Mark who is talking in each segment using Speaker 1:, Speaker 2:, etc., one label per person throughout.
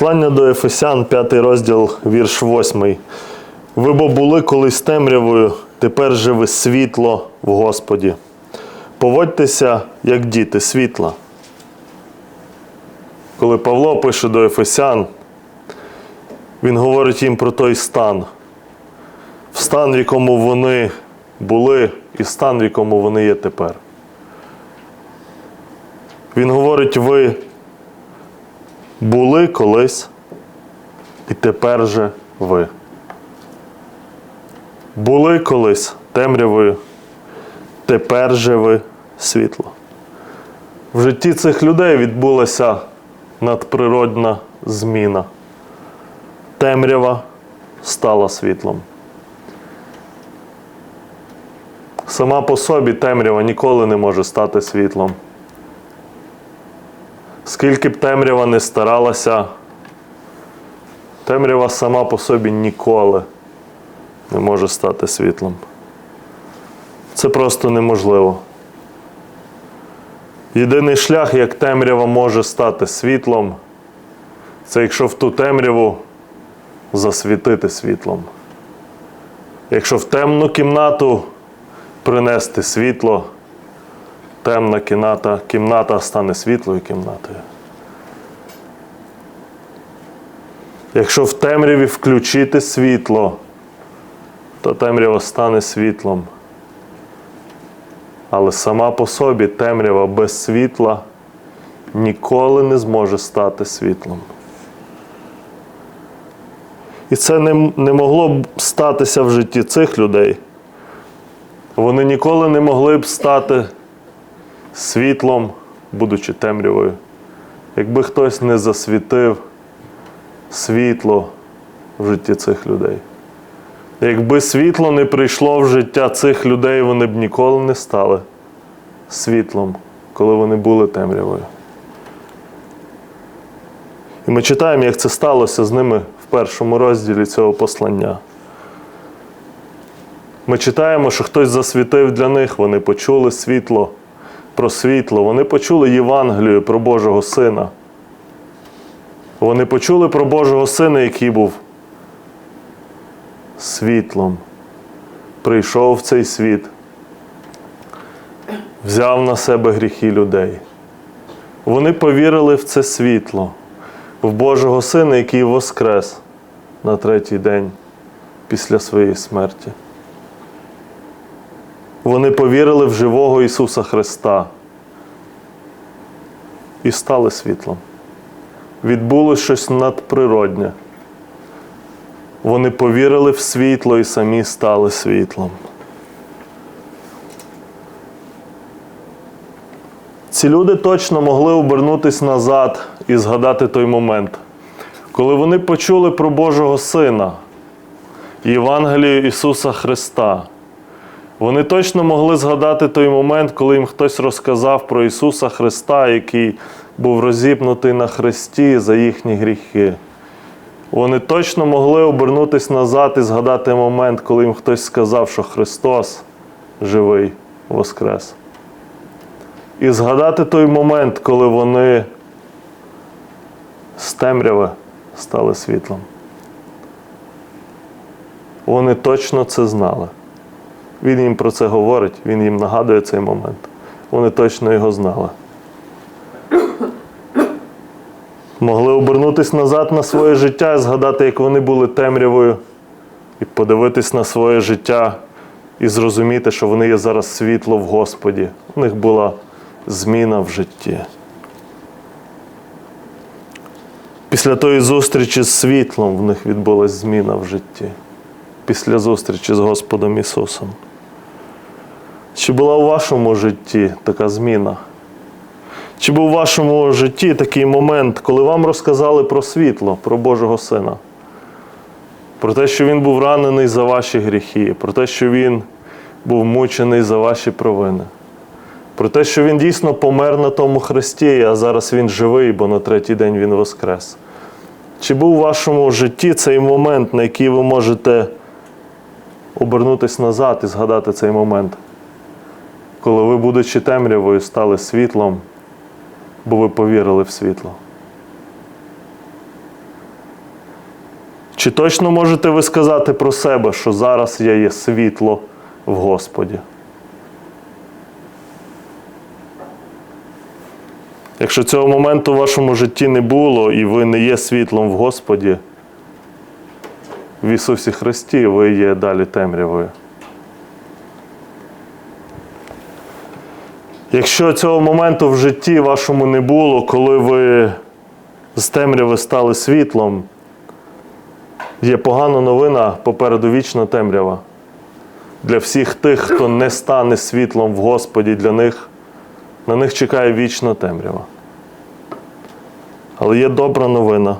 Speaker 1: Послання до Ефесян, 5 розділ, вірш 8. Ви бо були колись темрявою, тепер же ви світло в Господі. Поводьтеся, як діти світла. Коли Павло пише до Ефесян, він говорить їм про той стан, в стан, в якому вони були, і стан, в якому вони є тепер. Він говорить, ви були колись, і тепер же ви. Були колись темрявою, тепер же ви світло. В житті цих людей відбулася надприродна зміна. Темрява стала світлом. Сама по собі темрява ніколи не може стати світлом. Скільки б темрява не старалася, темрява сама по собі ніколи не може стати світлом. Це просто неможливо. Єдиний шлях, як темрява може стати світлом, це якщо в ту темряву засвітити світлом. Якщо в темну кімнату принести світло, темна кімната, кімната стане світлою кімнатою. Якщо в темряві включити світло, то темрява стане світлом. Але сама по собі темрява без світла ніколи не зможе стати світлом. І це не, не могло б статися в житті цих людей. Вони ніколи не могли б стати світлом, будучи темрявою. Якби хтось не засвітив світло в житті цих людей. Якби світло не прийшло в життя цих людей, вони б ніколи не стали світлом, коли вони були темрявою. І ми читаємо, як це сталося з ними в першому розділі цього послання. Ми читаємо, що хтось засвітив для них, вони почули світло про світло, вони почули Євангелію про Божого Сина. Вони почули про Божого Сина, який був світлом, прийшов в цей світ, взяв на себе гріхи людей. Вони повірили в це світло, в Божого Сина, який воскрес на третій день після своєї смерті. Вони повірили в живого Ісуса Христа і стали світлом. Відбулося щось надприроднє. Вони повірили в світло і самі стали світлом. Ці люди точно могли обернутися назад і згадати той момент, коли вони почули про Божого Сина, Євангелію Ісуса Христа. Вони точно могли згадати той момент, коли їм хтось розказав про Ісуса Христа, який був розіпнутий на хресті за їхні гріхи. Вони точно могли обернутися назад і згадати момент, коли їм хтось сказав, що Христос живий Воскрес. І згадати той момент, коли вони з темряви стали світлом. Вони точно це знали. Він їм про це говорить, він їм нагадує цей момент. Вони точно його знали. Могли обернутися назад на своє життя і згадати, як вони були темрявою, і подивитись на своє життя і зрозуміти, що вони є зараз світло в Господі. У них була зміна в житті. Після тої зустрічі з світлом в них відбулася зміна в житті. Після зустрічі з Господом Ісусом. Чи була у вашому житті така зміна? Чи був у вашому житті такий момент, коли вам розказали про світло, про Божого Сина? Про те, що Він був ранений за ваші гріхи, про те, що Він був мучений за ваші провини, про те, що Він дійсно помер на тому хресті, а зараз Він живий, бо на третій день Він воскрес. Чи був у вашому житті цей момент, на який ви можете обернутися назад і згадати цей момент? Коли ви, будучи темрявою, стали світлом, бо ви повірили в світло. Чи точно можете ви сказати про себе, що зараз я є світло в Господі? Якщо цього моменту в вашому житті не було і ви не є світлом в Господі, в Ісусі Христі ви є далі темрявою. Якщо цього моменту в житті вашому не було, коли ви з темряви стали світлом, є погана новина попереду вічна темрява. Для всіх тих, хто не стане світлом в Господі, для них на них чекає вічна темрява. Але є добра новина.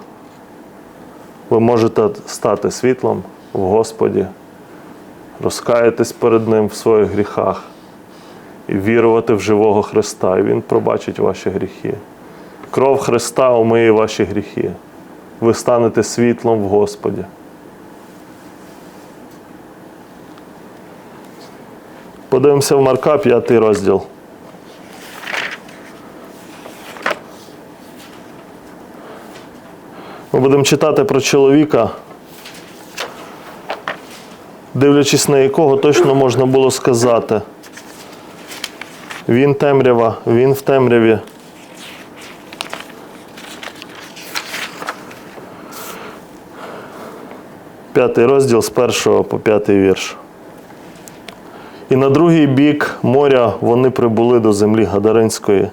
Speaker 1: Ви можете стати світлом в Господі, розкаятись перед Ним в своїх гріхах вірувати в живого Христа, і Він пробачить ваші гріхи. Кров Христа омиє ваші гріхи. Ви станете світлом в Господі. Подивимося в Марка, п'ятий розділ. Ми будемо читати про чоловіка, дивлячись на якого точно можна було сказати. Він темрява, він в темряві. П'ятий розділ з першого по п'ятий вірш. І на другий бік моря вони прибули до землі Гадаринської.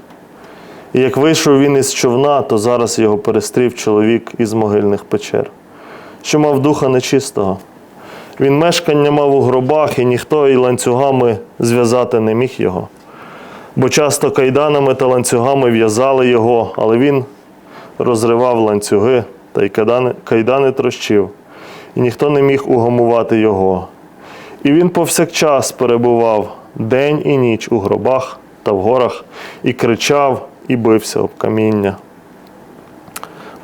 Speaker 1: І як вийшов він із човна, то зараз його перестрів чоловік із могильних печер, що мав духа нечистого. Він мешкання мав у гробах, і ніхто і ланцюгами зв'язати не міг його. Бо часто кайданами та ланцюгами в'язали його, але він розривав ланцюги та й кайдани, кайдани трощив, і ніхто не міг угамувати його. І він повсякчас перебував день і ніч у гробах та в горах, і кричав, і бився об каміння.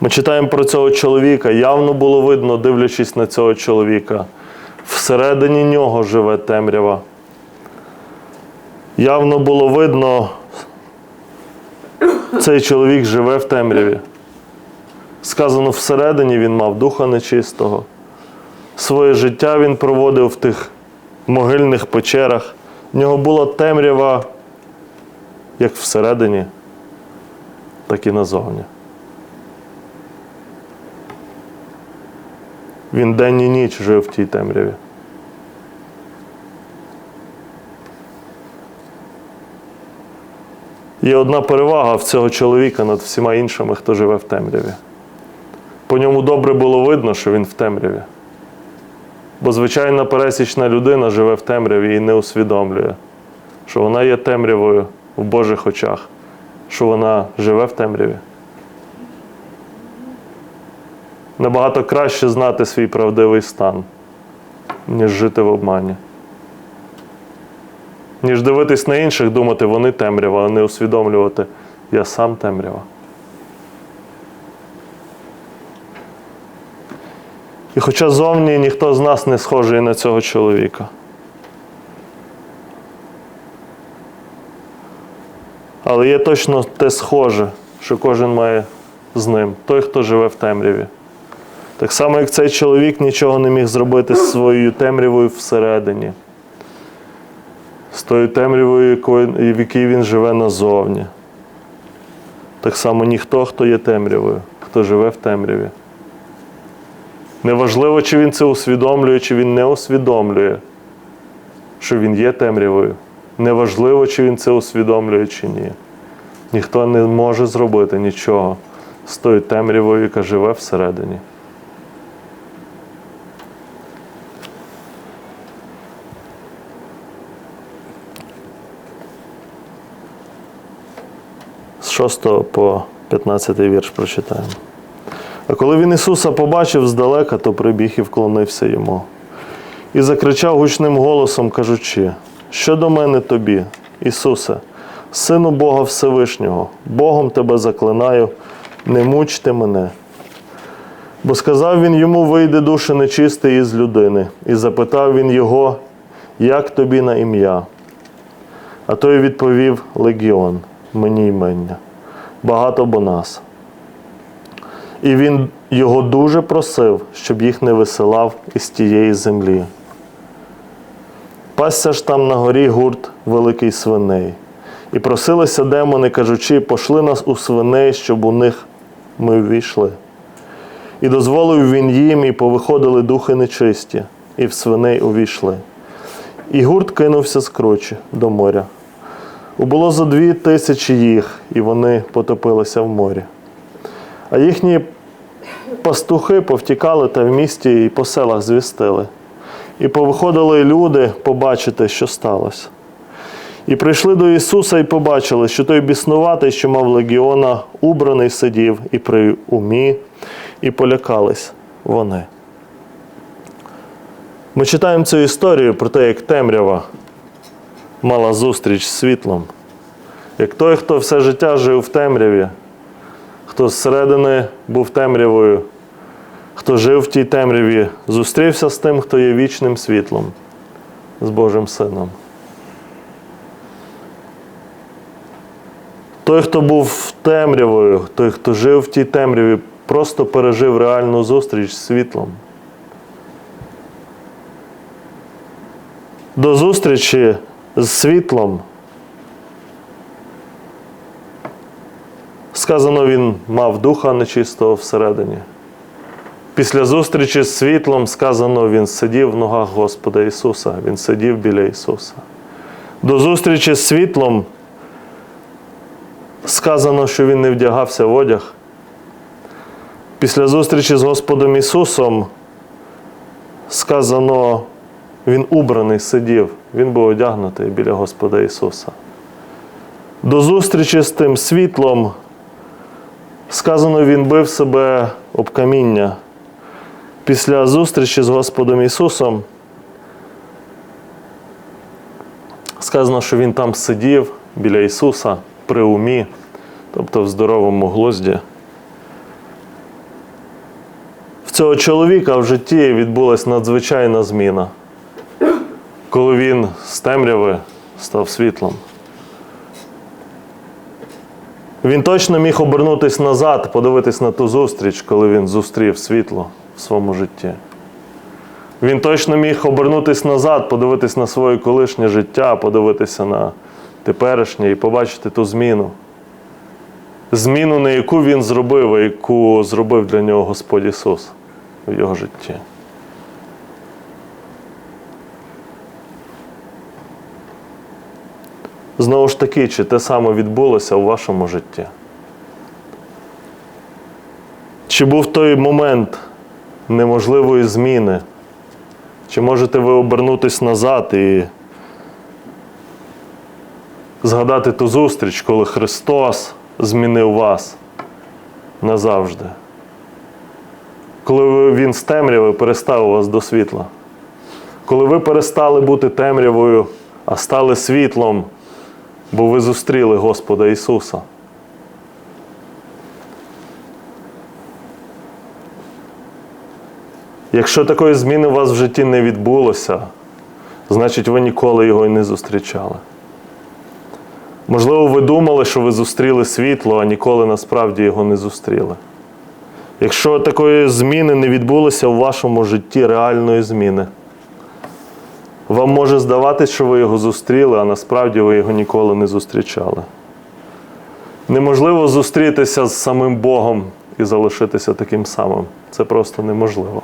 Speaker 1: Ми читаємо про цього чоловіка. Явно було видно, дивлячись на цього чоловіка. Всередині нього живе темрява. Явно було видно, цей чоловік живе в темряві. Сказано, всередині він мав духа нечистого. Своє життя він проводив в тих могильних печерах. В нього була темрява як всередині, так і назовні. Він день і ніч жив в тій темряві. Є одна перевага в цього чоловіка над всіма іншими, хто живе в темряві. По ньому добре було видно, що він в темряві. Бо звичайна пересічна людина живе в темряві і не усвідомлює, що вона є темрявою в Божих очах, що вона живе в темряві. Набагато краще знати свій правдивий стан, ніж жити в обмані. Ніж дивитись на інших, думати, вони темрява, а не усвідомлювати, я сам темрява. І хоча зовні ніхто з нас не схожий на цього чоловіка. Але є точно те схоже, що кожен має з ним, той, хто живе в темряві. Так само, як цей чоловік нічого не міг зробити з своєю темрявою всередині, з тою темрявою, в якій він живе назовні. Так само ніхто, хто є темрявою, хто живе в темряві. Неважливо, чи він це усвідомлює, чи він не усвідомлює, що він є темрявою. Неважливо, чи він це усвідомлює, чи ні. Ніхто не може зробити нічого з тою темрявою, яка живе всередині. 6 по 15 вірш прочитаємо. А коли він Ісуса побачив здалека, то прибіг і вклонився йому. І закричав гучним голосом, кажучи: Що до мене тобі, Ісусе, Сину Бога Всевишнього, Богом тебе заклинаю, не мучте мене. Бо сказав він йому, вийде душа нечистий із людини, і запитав він його, як тобі на ім'я. А той відповів Легіон, мені ймення, багато бо нас. І він його дуже просив, щоб їх не висилав із тієї землі. Пасся ж там на горі гурт великий свиней. І просилися демони, кажучи, пошли нас у свиней, щоб у них ми ввійшли. І дозволив він їм, і повиходили духи нечисті, і в свиней увійшли. І гурт кинувся з кручі до моря. Убуло за дві тисячі їх, і вони потопилися в морі. А їхні пастухи повтікали та в місті і по селах звістили. І повиходили люди побачити, що сталося. І прийшли до Ісуса і побачили, що той біснуватий, що мав легіона, убраний сидів і при умі, і полякались вони. Ми читаємо цю історію про те, як темрява мала зустріч з світлом. Як той, хто все життя жив в темряві, хто зсередини був темрявою, хто жив в тій темряві, зустрівся з тим, хто є вічним світлом, з Божим Сином. Той, хто був темрявою, той, хто жив в тій темряві, просто пережив реальну зустріч з світлом. До зустрічі з світлом. Сказано, він мав духа нечистого всередині. Після зустрічі з світлом сказано, він сидів в ногах Господа Ісуса, Він сидів біля Ісуса. До зустрічі з світлом сказано, що він не вдягався в одяг. Після зустрічі з Господом Ісусом сказано, він убраний сидів, він був одягнутий біля Господа Ісуса. До зустрічі з тим світлом сказано, він бив себе об каміння. Після зустрічі з Господом Ісусом сказано, що він там сидів біля Ісуса при умі, тобто в здоровому глузді. В цього чоловіка в житті відбулася надзвичайна зміна, коли він з темряви став світлом. Він точно міг обернутись назад, подивитись на ту зустріч, коли він зустрів світло в своєму житті. Він точно міг обернутись назад, подивитись на своє колишнє життя, подивитися на теперішнє і побачити ту зміну. Зміну, не яку він зробив, а яку зробив для нього Господь Ісус в його житті. Знову ж таки, чи те саме відбулося у вашому житті? Чи був той момент неможливої зміни? Чи можете ви обернутись назад і згадати ту зустріч, коли Христос змінив вас назавжди? Коли Він з темряви перестав вас до світла? Коли ви перестали бути темрявою, а стали світлом, бо ви зустріли Господа Ісуса? Якщо такої зміни у вас в житті не відбулося, значить ви ніколи його і не зустрічали. Можливо, ви думали, що ви зустріли світло, а ніколи насправді його не зустріли. Якщо такої зміни не відбулося в вашому житті реальної зміни, вам може здаватись, що ви його зустріли, а насправді ви його ніколи не зустрічали. Неможливо зустрітися з самим Богом і залишитися таким самим. Це просто неможливо.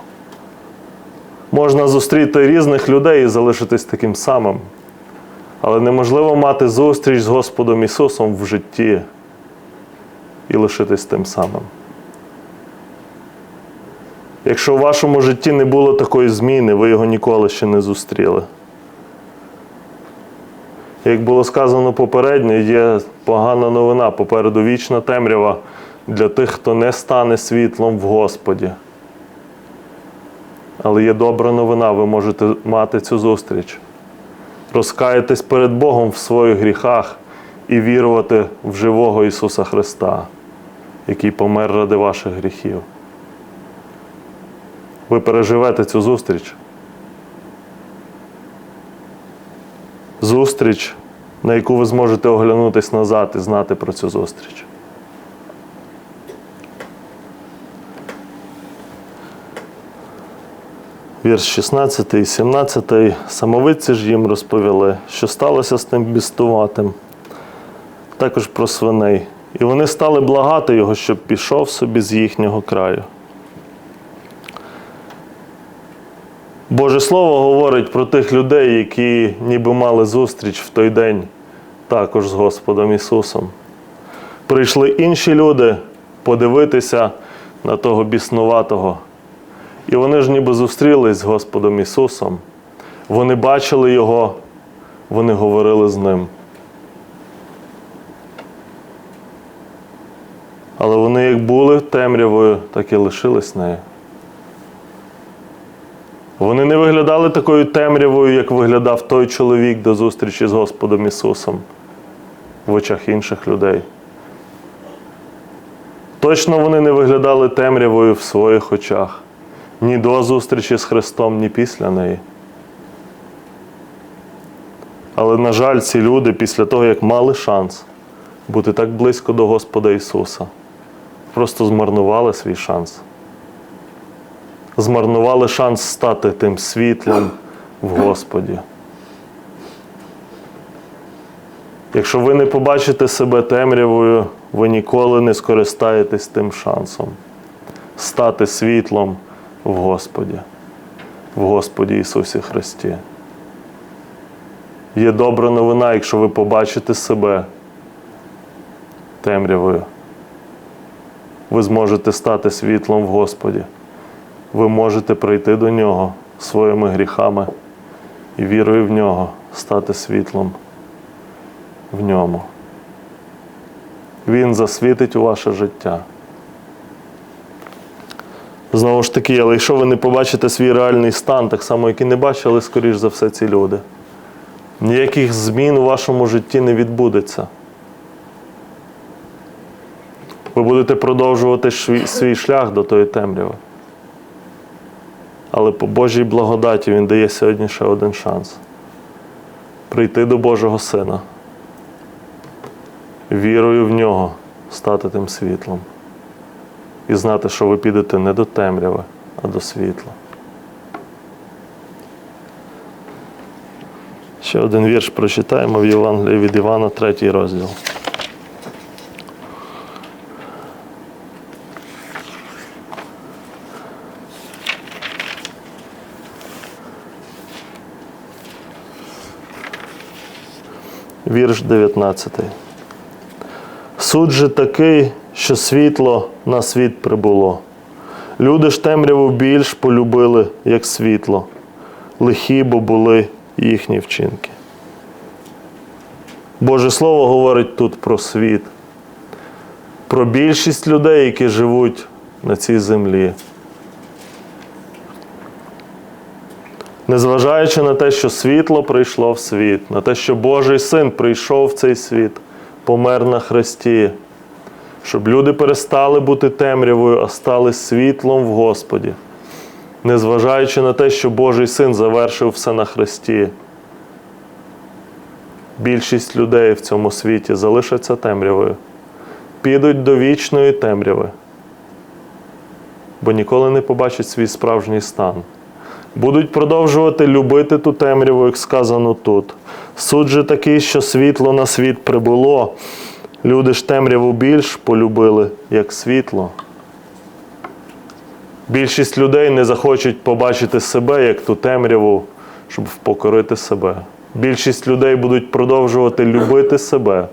Speaker 1: Можна зустріти різних людей і залишитись таким самим. Але неможливо мати зустріч з Господом Ісусом в житті і лишитись тим самим. Якщо в вашому житті не було такої зміни, ви його ніколи ще не зустріли. Як було сказано попередньо, є погана новина, попереду вічна темрява для тих, хто не стане світлом в Господі. Але є добра новина, ви можете мати цю зустріч. Розкаятись перед Богом в своїх гріхах і вірувати в живого Ісуса Христа, який помер ради ваших гріхів. Ви переживете цю зустріч. зустріч, на яку ви зможете оглянутись назад і знати про цю зустріч. Вірш 16 і 17 самовидці ж їм розповіли, що сталося з тим бістуватим, також про свиней. І вони стали благати його, щоб пішов собі з їхнього краю. Боже Слово говорить про тих людей, які ніби мали зустріч в той день також з Господом Ісусом. Прийшли інші люди подивитися на того біснуватого. І вони ж ніби зустрілись з Господом Ісусом. Вони бачили Його, вони говорили з Ним. Але вони як були темрявою, так і лишились нею. Вони не виглядали такою темрявою, як виглядав той чоловік до зустрічі з Господом Ісусом в очах інших людей. Точно вони не виглядали темрявою в своїх очах ні до зустрічі з Христом, ні після неї. Але, на жаль, ці люди після того, як мали шанс бути так близько до Господа Ісуса, просто змарнували свій шанс. Змарнували шанс стати тим світлом в Господі. Якщо ви не побачите себе темрявою, ви ніколи не скористаєтесь тим шансом стати світлом в Господі, в Господі Ісусі Христі. Є добра новина, якщо ви побачите себе темрявою. Ви зможете стати світлом в Господі. Ви можете прийти до Нього своїми гріхами і вірою в Нього стати світлом в ньому. Він засвітить у ваше життя. Знову ж таки, але якщо ви не побачите свій реальний стан, так само, як і не бачили, скоріш за все, ці люди, ніяких змін у вашому житті не відбудеться. Ви будете продовжувати свій, шлях до тої темряви. Але по Божій благодаті Він дає сьогодні ще один шанс прийти до Божого Сина, вірою в нього стати тим світлом і знати, що ви підете не до темряви, а до світла. Ще один вірш прочитаємо в Євангелії від Івана, третій розділ. Вірш 19. Суд же такий, що світло на світ прибуло. Люди ж темряву більш полюбили, як світло, лихі бо були їхні вчинки. Боже Слово говорить тут про світ, про більшість людей, які живуть на цій землі. Незважаючи на те, що світло прийшло в світ, на те, що Божий син прийшов в цей світ, помер на хресті, щоб люди перестали бути темрявою, а стали світлом в Господі. Незважаючи на те, що Божий син завершив все на хресті. Більшість людей в цьому світі залишаться темрявою, підуть до вічної темряви, бо ніколи не побачать свій справжній стан. Будуть продовжувати любити ту темряву, як сказано тут. Суд же такий, що світло на світ прибуло. Люди ж темряву більш полюбили, як світло. Більшість людей не захочуть побачити себе як ту темряву, щоб впокорити себе. Більшість людей будуть продовжувати любити себе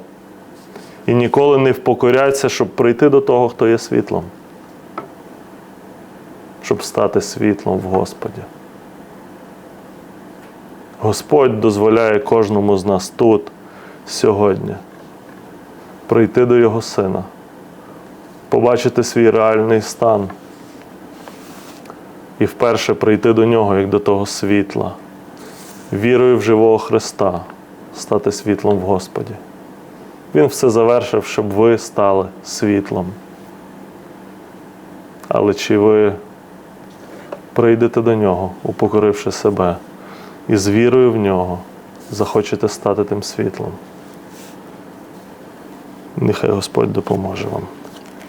Speaker 1: і ніколи не впокоряться, щоб прийти до того, хто є світлом, щоб стати світлом в Господі. Господь дозволяє кожному з нас тут, сьогодні, прийти до Його Сина, побачити свій реальний стан і вперше прийти до Нього як до того світла, вірою в живого Христа, стати світлом в Господі. Він все завершив, щоб ви стали світлом. Але чи ви прийдете до нього, упокоривши себе? І з вірою в нього захочете стати тим світлом. Нехай Господь допоможе вам.